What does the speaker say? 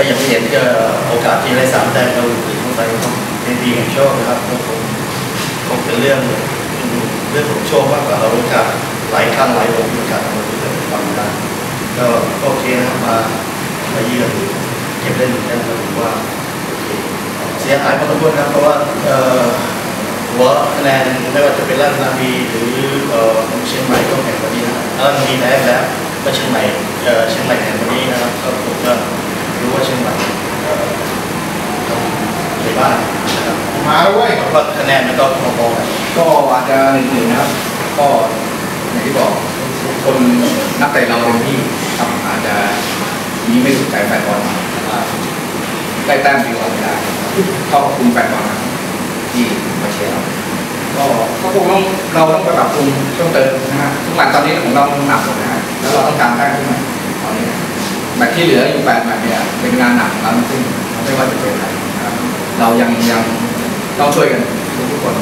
ก็อย่างที่เห็นก็โอกาสที่ได้สามแต้มเราอยู่ที่สงสัยต้องเป็นปีแห่งโชคนะครับก็คงคงเป็นเรื่องเรื่องของโชคมากกว่าเราโอกาสหลายครั้งหลายโอกาสเราจะทำได้ก็โอเคนะครับมามาเยือนเก็บได้หนึ่งแต้มก็ถือว่าเสียหายพอสมควรครับเพราะว่าหัวคะแนนไม่ว่าจะเป็นราชนาวีหรือเชียงใหม่ก็แข่งวันนี้นะรับราชนาวีแพ้แล้วก็เชียงใหม่เชียงใหม่แข่งวันนี้นะครับก็ผมก็ รู้ว่าเชียงใหม่เอ่อต้องในบ้านนะครับมาแล้วยเพราะว่าคะแนนมันก็พอๆกันก็อาจจะหนึ่งหนึ่งนะครับก็อย่างที่บอกคนนักเตะเราเต็มที่ครับอาจจะมีไม่ถูกใจแฟนบอลได้แต้มดีกว่าไม่ได้ก็ขอบคุณแฟนบอลนะครับที่มาเชียร์เราก็ก็คงต้องเราต้องไปปรับปรุงต้องเติมนะฮะทุกแมตช์ตอนนี้ของเราหนักหมดนะฮะแล้วเราต้องการแต้ขึ้นมาตอนนี้ แมตช์ที่เหลืออยู่แปดแมตช์เนี่ยเป็นงานหนักของเราทั้งสิ้นไม่ว่าจะเป็นอะไรนะครเรายังยังต้องช่วยกันทุกๆคน